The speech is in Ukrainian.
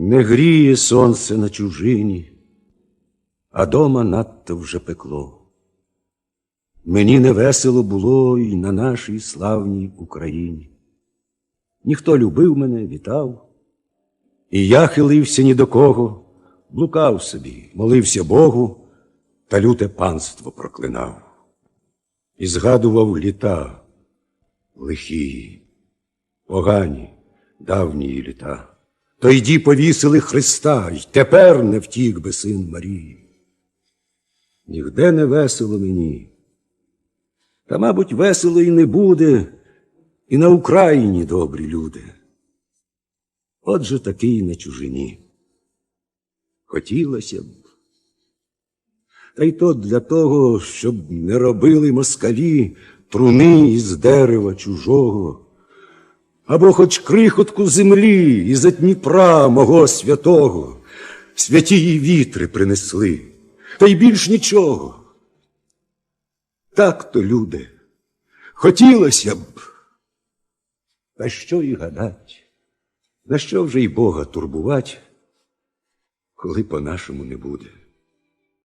Не гріє сонце на чужині, а дома надто вже пекло. Мені не весело було і на нашій славній Україні. Ніхто любив мене, вітав, і я хилився ні до кого, блукав собі, молився Богу та люте панство проклинав. І згадував літа лихі, погані, давні літа. То йді повісили Христа, й тепер не втік би син Марії. Нігде не весело мені. Та, мабуть, весело і не буде, і на Україні добрі люди. Отже такий на чужині. Хотілося б. Та й то для того, щоб не робили москалі труни із дерева чужого, або хоч крихотку землі із Дніпра мого святого, святі її вітри принесли, та й більш нічого. Так то, люди, хотілося б. Та що і гадать, на що вже й Бога турбувать, коли по-нашому не буде.